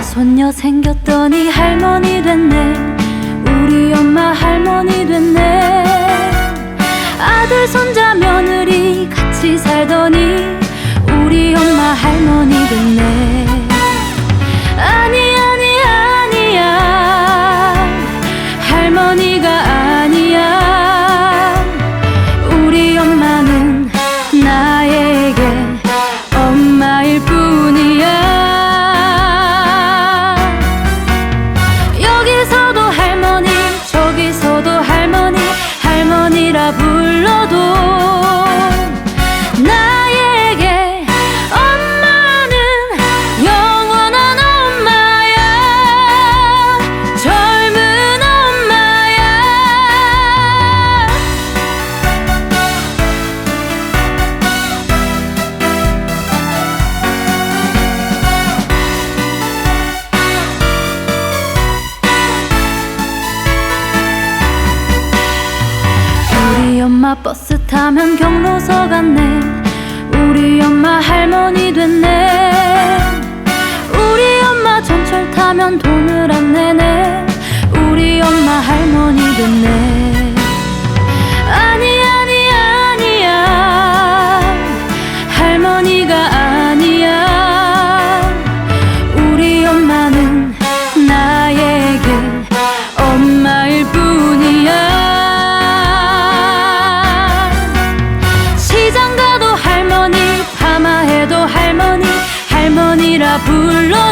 손녀 생겼더니 할머니 됐네. 우리 엄마 할머니 됐네. 아들 손자 며느리 같이 살더니 우리 엄마 할머니 엄마 버스 타면 경로서 갔네. 우리 엄마 할머니 됐네. 우리 엄마 전철 타면 돈을 안 내네 不落